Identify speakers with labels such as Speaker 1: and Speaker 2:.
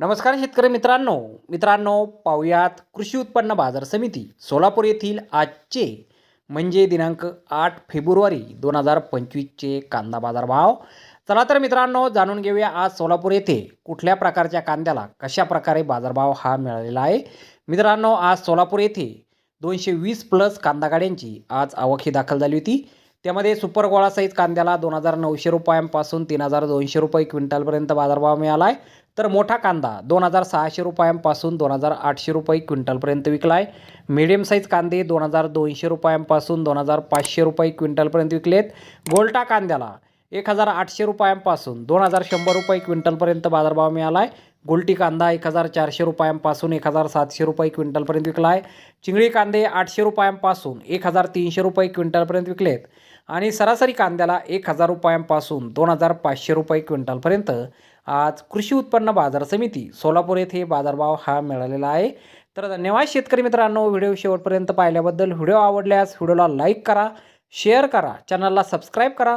Speaker 1: नमस्कार शेतकरी मित्रांनो. मित्रांनो पाहुयात कृषी उत्पन्न बाजार समिती सोलापूर येथील आजचे म्हणजे दिनांक आठ फेब्रुवारी दोन हजार पंचवीसचे कांदा बाजार भाव चला तर मित्रांनो जाणून घेऊया आज सोलापूर येथे कुठल्या प्रकारच्या कांद्याला कशा प्रकारे बाजारभाव हा मिळालेला आहे. मित्रांनो आज सोलापूर येथे दोनशे वीस प्लस कांदा गाड्यांची आज आवक ही दाखल झाली होती. त्यामध्ये सुपर गोळा साईज कांद्याला दोन हजार नऊशे रुपयांपासून तीन हजार दोनशे रुपये क्विंटलपर्यंत बाजारभाव मिळाला आहे. तर मोठा कांदा दोन हजार सहाशे रुपयांपासून दोन हजार आठशे रुपये क्विंटलपर्यंत विकला आहे मिडियम साईज कांदे दोन हजार दोनशे रुपयांपासून दोन हजार पाचशे रुपये क्विंटलपर्यंत विकलेत. गोल्टा कांद्याला एक हजार आठशे रुपयांपासून दोन हजार शंभर रुपये क्विंटलपर्यंत बाजारभाव मिळाला आहे. गुलटी कांदा एक हजार चारशे रुपयांपासून एक हजार सातशे रुपये क्विंटलपर्यंत विकला आहे. चिंगळी कांदे आठशे रुपयांपासून एक हजार तीनशे रुपये क्विंटलपर्यंत विकलेत आणि सरासरी कांद्याला एक हजार रुपयांपासून दोन हजार पाचशे रुपये क्विंटलपर्यंत. आज कृषी उत्पन्न बाजार समिती सोलापूर येथे बाजारभाव हा मिळालेला आहे. तर धन्यवाद शेतकरी मित्रांनो व्हिडिओ शेवटपर्यंत पाहिल्याबद्दल. व्हिडिओ आवडल्यास व्हिडिओला लाईक करा शेअर करा चॅनलला सबस्क्राईब करा.